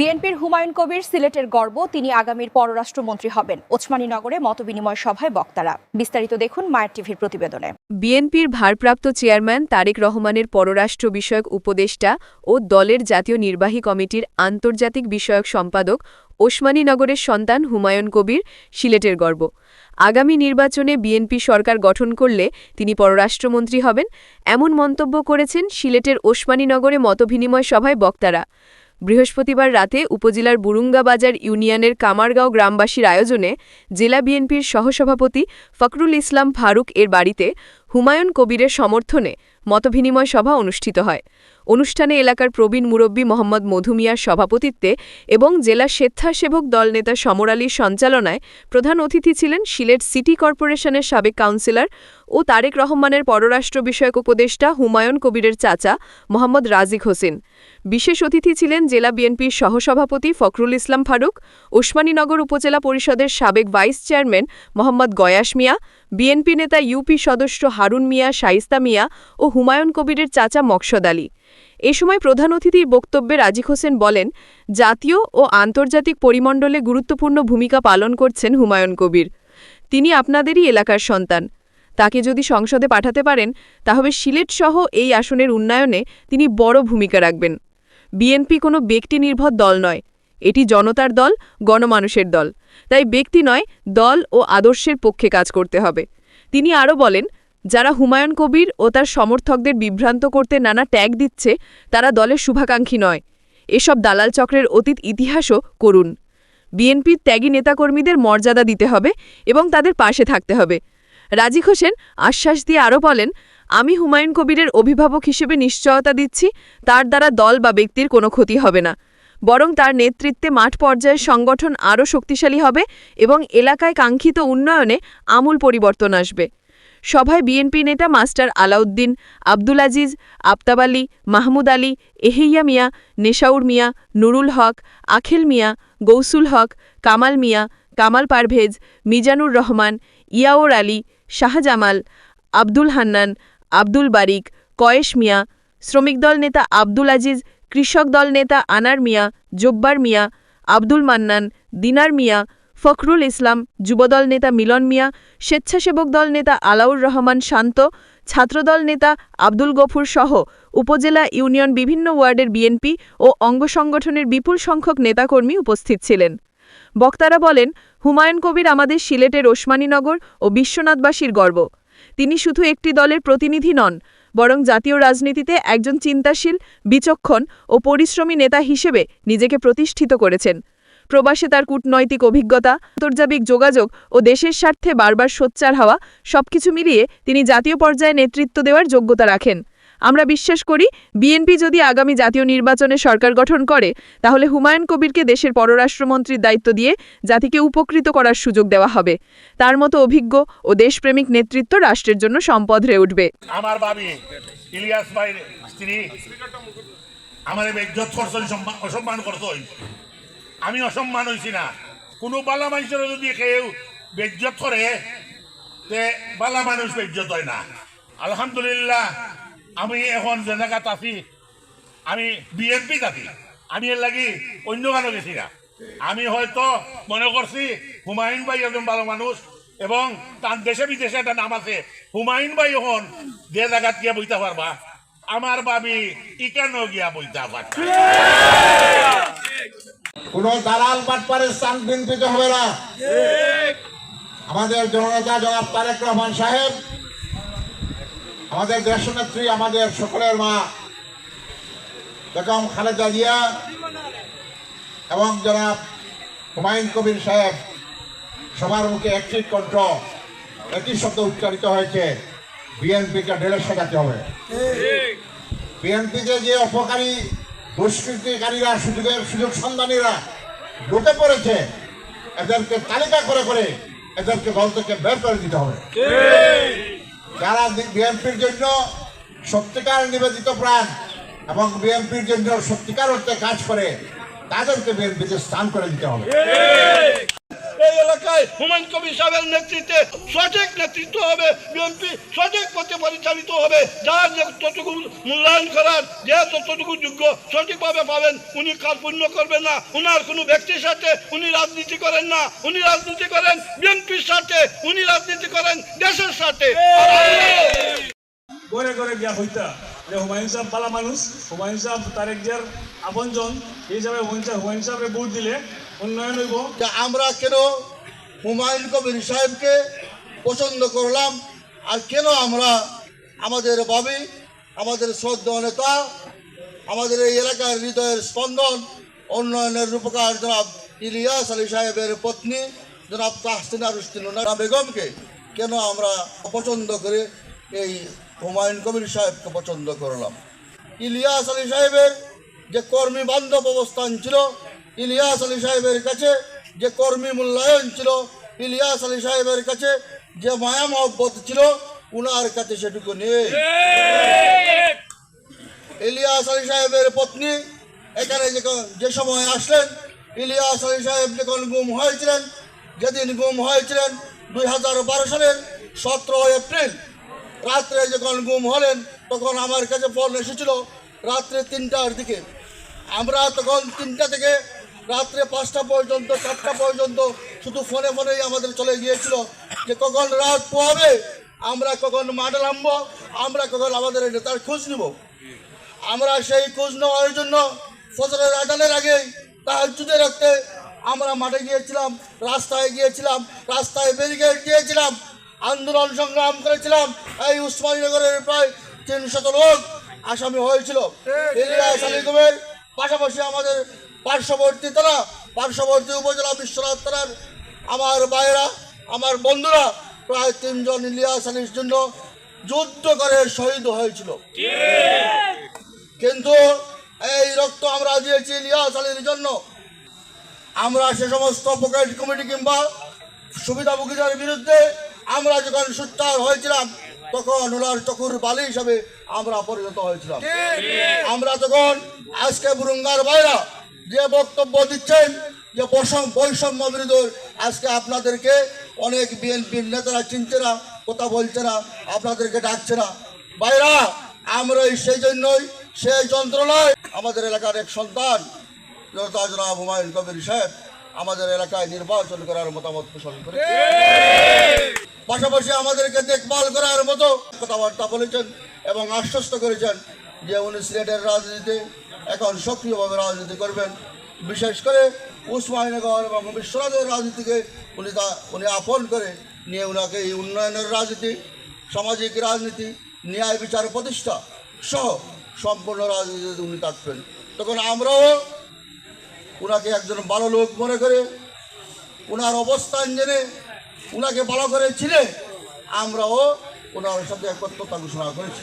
বিএনপির হুমায়ুন কবির সিলেটের গর্ব, তিনি আগামীর পররাষ্ট্রমন্ত্রী হবেন। ওসমানীনগরে মতবিনিময় সভায় বক্তারা। বিস্তারিত দেখুন মায়ের টিভির প্রতিবেদনে। বিএনপির ভারপ্রাপ্ত চেয়ারম্যান তারেক রহমানের পররাষ্ট্র বিষয়ক উপদেষ্টা ও দলের জাতীয় নির্বাহী কমিটির আন্তর্জাতিক বিষয়ক সম্পাদক ওসমানীনগরের সন্তান হুমায়ুন কবির সিলেটের গর্ব। আগামী নির্বাচনে বিএনপি সরকার গঠন করলে তিনি পররাষ্ট্রমন্ত্রী হবেন, এমন মন্তব্য করেছেন সিলেটের ওসমানীনগরে মতবিনিময় সভায় বক্তারা। বৃহস্পতিবার রাতে উপজেলার বুরুঙ্গাবাজার ইউনিয়নের কামারগাঁও গ্রামবাসীর আয়োজনে জেলা বিএনপির সহসভাপতি ফখরুল ইসলাম ফারুক এর বাড়িতে হুমায়ুন কবিরের সমর্থনে মতবিনিময় সভা অনুষ্ঠিত হয়। অনুষ্ঠানে এলাকার প্রবীণ মুরব্বী মোহাম্মদ মধুমিয়ার সভাপতিত্বে এবং জেলা স্বেচ্ছাসেবক দল নেতা সমর আলীর সঞ্চালনায় প্রধান অতিথি ছিলেন সিলেট সিটি কর্পোরেশনের সাবেক কাউন্সিলর ও তারেক রহমানের পররাষ্ট্র বিষয়ক উপদেষ্টা হুমায়ুন কবিরের চাচা মোহাম্মদ রাজিক হোসেন। বিশেষ অতিথি ছিলেন জেলা বিএনপির সহসভাপতি ফখরুল ইসলাম ফারুক ওসমানীনগর উপজেলা পরিষদের সাবেক vice chairman Mohammad Gayas Mia, BNP নেতা ইউপি সদস্য হারুন মিয়া শাইস্তা মিয়া ও হুমায়ুন কবিরের চাচা মকসদ আলী। এ সময় প্রধান অতিথির বক্তব্যে রাজিক হোসেন বলেন, জাতীয় ও আন্তর্জাতিক পরিমণ্ডলে গুরুত্বপূর্ণ ভূমিকা পালন করছেন হুমায়ুন কবির। তিনি আপনাদেরই এলাকার সন্তান। তাকে যদি সংসদে পাঠাতে পারেন, তাহলে সিলেটসহ এই আসনের উন্নয়নে তিনি বড় ভূমিকা রাখবেন। বিএনপি কোনো ব্যক্তি নির্ভর দল নয়। এটি জনতার দল, গণমানুষের দল। তাই ব্যক্তি নয়, দল ও আদর্শের পক্ষে কাজ করতে হবে। তিনি আরও বলেন যারা হুমায়ুন কবির ও তার সমর্থকদের বিভ্রান্ত করতে নানা ট্যাগ দিচ্ছে, তারা দলের শুভাকাঙ্ক্ষী নয়। এসব দালাল চক্রের অতীত ইতিহাসও করুন। বিএনপির ত্যাগী নেতাকর্মীদের মর্যাদা দিতে হবে এবং তাদের পাশে থাকতে হবে। রাজিক হোসেন আশ্বাস দিয়ে আরও বলেন, আমি হুমায়ুন কবিরের অভিভাবক হিসেবে নিশ্চয়তা দিচ্ছি, তার দ্বারা দল বা ব্যক্তির কোনো ক্ষতি হবে না। বরং তার নেতৃত্বে মাঠ পর্যায়ের সংগঠন আরও শক্তিশালী হবে এবং এলাকায় কাঙ্ক্ষিত উন্নয়নে আমূল পরিবর্তন আসবে। সভায় বিএনপি নেতা মাস্টার আলাউদ্দিন, আব্দুল আজিজ, আফতাব আলী, মাহমুদ আলী এহেইয়া মিয়া, নেশাউর মিয়া, নুরুল হক, আখিল মিয়া, গৌসুল হক, কামাল মিয়া, কামাল পারভেজ, মিজানুর রহমান, ইয়াওর আলী, শাহজামাল, আব্দুল হান্নান, আব্দুল বারিক, কয়েশ মিয়া, শ্রমিক দল নেতা আব্দুল আজিজ, কৃষক দল নেতা আনার মিয়া, জব্বার মিয়া, আব্দুল মান্নান, দিনার মিয়া ফখরুল ইসলাম, যুবদল নেতা মিলন মিয়া, স্বেচ্ছাসেবক দল নেতা আলাউর রহমান শান্ত, ছাত্রদল নেতা আব্দুল গফুর সহ উপজেলা ইউনিয়ন বিভিন্ন ওয়ার্ডের বিএনপি ও অঙ্গ সংগঠনের বিপুল সংখ্যক নেতাকর্মী উপস্থিত ছিলেন। বক্তারা বলেন, হুমায়ুন কবির আমাদের সিলেটের ওসমানীনগর ও বিশ্বনাথবাসীর গর্ব। তিনি শুধু একটি দলের প্রতিনিধি নন, বরং জাতীয় রাজনীতিতে একজন চিন্তাশীল, বিচক্ষণ ও পরিশ্রমী নেতা হিসেবে নিজেকে প্রতিষ্ঠিত করেছেন। প্রবাসে তার কূটনৈতিক অভিজ্ঞতা, আন্তর্জাতিক যোগাযোগ ও দেশের স্বার্থে বারবার সোচ্চার হওয়া সবকিছু মিলিয়ে তিনি জাতীয় পর্যায়ে নেতৃত্ব দেওয়ার যোগ্যতা রাখেন। আমরা বিশ্বাস করি, বিএনপি যদি আগামী জাতীয় নির্বাচনে সরকার গঠন করে, তাহলে হুমায়ুন কবিরকে দেশের পররাষ্ট্রমন্ত্রীর দায়িত্ব দিয়ে জাতিকে উপকৃত করার সুযোগ দেওয়া হবে। তার মতো অভিজ্ঞ ও দেশপ্রেমিক নেতৃত্ব রাষ্ট্রের জন্য সম্পদ হয়ে উঠবে। আমার ইলিয়াস ভাইয়ের স্ত্রী অসম্মান আমি অসম্মান হইছি না। কোনো বালা মানুষের যদি কেউ বেজ্জত করে তে বালা মানুষ বেজ্জত হয় না। আলহামদুলিল্লাহ, আমি এখন জায়গাত আছি। আমি বিএনপি জাতি আমি এর লাগি অন্য গানো গেছি না। আমি হয়তো মনে করছি হুমায়ুন ভাই একজন ভালো মানুষ এবং তার দেশে বিদেশে একটা নাম আছে। হুমায়ুন ভাই এখন যে জায়গাত গিয়া বইতে পারবা আমার বাবি ইকানো গিয়া বইতে পারবা কোন দালাল বাটপারের স্থান বিন্দুতে হবে না। আমাদের জননেতা জনাব তারেক রহমান সাহেব, আমাদের দেশনেত্রী, আমাদের সকলের মা বেগম খালেদা জিয়া এবং জনাব হুমায়ুন কবির সাহেব, সবার মুখে একটি কণ্ঠ একই শব্দ উচ্চারিত হয়েছে, বিএনপিকে ঢেলে সাজাতে হবে। বিএনপিতে যে অপকারী দুষ্কৃতিকারীরা, সুযোগের সুযোগ সন্ধানীরা ঢুকে পড়েছে। এদেরকে তালিকা করে করে এদেরকে দল থেকে বের করে দিতে হবে। যারা বিএনপির জন্য সত্যিকার নিবেদিত প্রাণ এবং বিএনপির জন্য সত্যিকার অর্থে কাজ করে, তাদেরকে বিএনপিতে স্থান করে দিতে হবে। এই এলাকায় হুমায়ুন কবির সাহেবের নেতৃত্বে সঠিক নেতৃত্ব হবে, বিএনপি সঠিক পথে পরিচালিত হবে। যার যতটুকু মূল্যায়ন করার, যে যতটুকু যোগ্য সঠিকভাবে পাবেন, উনি কার্পণ্য করবেন না, উনার কোনো ব্যক্তির সাথে উনি রাজনীতি করেন না, উনি রাজনীতি করেন বিএনপির সাথে, উনি রাজনীতি করেন দেশের সাথে। ঘরে ঘরে গিয়া হইতা। যে হুমায়ুন সাহেব পালা মানুষ, হুমায়ুন সাহেব তারেক জিয়ার আপনজন, এই হিসাবে হুমায়ুন সাহেব হুমায়ুন সাহেবরে ভোট দিলে উন্নয়ন হইব। যে আমরা কেন হুমায়ুন কবির সাহেবকে পছন্দ করলাম? আর কেন আমরা আমাদের ভাবি, আমাদের শ্রদ্ধা নেতা, আমাদের এই এলাকার হৃদয়ের স্পন্দন, উন্নয়নের রূপকার জনাব ইলিয়াস আলী সাহেবের পত্নী, জনাব তাহসিনা রুস্তিনা বেগমকে কেন আমরা পছন্দ করে এই হুমায়ুন কবির সাহেবকে পছন্দ করলাম? ইলিয়াস আলী সাহেবের যে কর্মী বান্ধব অবস্থান ছিল ইলিয়াস আলী সাহেবের কাছে যে কর্মী মূল্যায়ন ছিল, ইলিয়াস আলী সাহেবের কাছে যে মায়া মহব্বত ছিল, উনার কাছে সেটুকু নেই। ইলিয়াস আলী সাহেবের পত্নী, এখানে যে সময় আসলেন, ইলিয়াস আলী সাহেব যখন গুম হয়েছিলেন, যেদিন গুম হয়েছিলেন দুই হাজার বারো সালের সতেরো এপ্রিল, রাত্রে যখন গুম হলেন, তখন আমার কাছে ফোন এসেছিল রাত্রে তিনটার দিকে। আমরা তখন তিনটা থেকে রাত্রে পাঁচটা পর্যন্ত চারটা পর্যন্ত শুধু ফোনে ফোনেই আমাদের চলে গিয়েছিল যে কখন রাত পোহাবে আমরা কখন মাঠে নামবো আমরা কখন আমাদের নেতার খোঁজ নিব। আমরা সেই খোঁজ নেওয়ার জন্য ফজরের আদানের আগে তাহাজুদে রাখতে আমরা মাঠে গিয়েছিলাম রাস্তায় গিয়েছিলাম রাস্তায় ব্যারিকেড দিয়েছিলাম আন্দোলন সংগ্রাম করেছিলাম। এই উসমানীনগরের প্রায় তিনশত লোক আসামি হয়েছিল। ইলিয়াস পাশাপাশি আমাদের পার্শ্ববর্তী তারা পার্শ্ববর্তী উপজেলা বিশ্বনাথ তারার আমার ভাইয়েরা আমার বন্ধুরা প্রায় তিনজন ইলিয়াস আলীর জন্য যুদ্ধ করে শহীদ হয়েছিল। কিন্তু এই রক্ত আমরা দিয়েছি ইলিয়াস আলীর জন্য। আমরা সে সমস্ত পকেট কমিটি কিংবা সুবিধাভোগীদের বিরুদ্ধে আমরা যখন সুত্তার হয়েছিলাম তখন ওনার চকুর বালি হিসাবে আমরা পরিণত হয়েছিলাম। আমরা তখন আজকে বুরুঙ্গার বাইরা যে বক্তব্য দিচ্ছেন যে বৈষম- বৈষম্য বিরুদ্ধ আজকে আপনাদেরকে অনেক বিএনপির নেতারা চিনছে না, কথা বলছে না, আপনাদেরকে ডাকছে না। বাইরা আমরা সেই জন্যই, সেই যন্ত্রণায় আমাদের এলাকার এক সন্তান জনতা জনাব হুমায়ুন কবির সাহেব, আমাদের এলাকায় নির্বাচন করার মতামত পোষণ করে পাশাপাশি আমাদেরকে দেখভাল করার মতো কথাবার্তা বলেছেন এবং আশ্বস্ত করেছেন যে উনি সিলেটের রাজনীতিতে এখন সক্রিয়ভাবে রাজনীতি করবেন। বিশেষ করে উসমানীনগর এবং বিশ্বনাথের রাজনীতিকে উনি তা উনি আপন করে নিয়ে ওনাকে এই উন্নয়নের রাজনীতি, সামাজিক রাজনীতি, ন্যায় বিচার প্রতিষ্ঠা সহ সম্পূর্ণ রাজনীতিতে উনি থাকবেন। তখন আমরাও ওনাকে একজন ভালো লোক মনে করে ওনার অবস্থান জেনে ওনাকে ভালো করে ছিলে আমরাও ওনার সাথে একত্রতা ঘোষণা করেছি।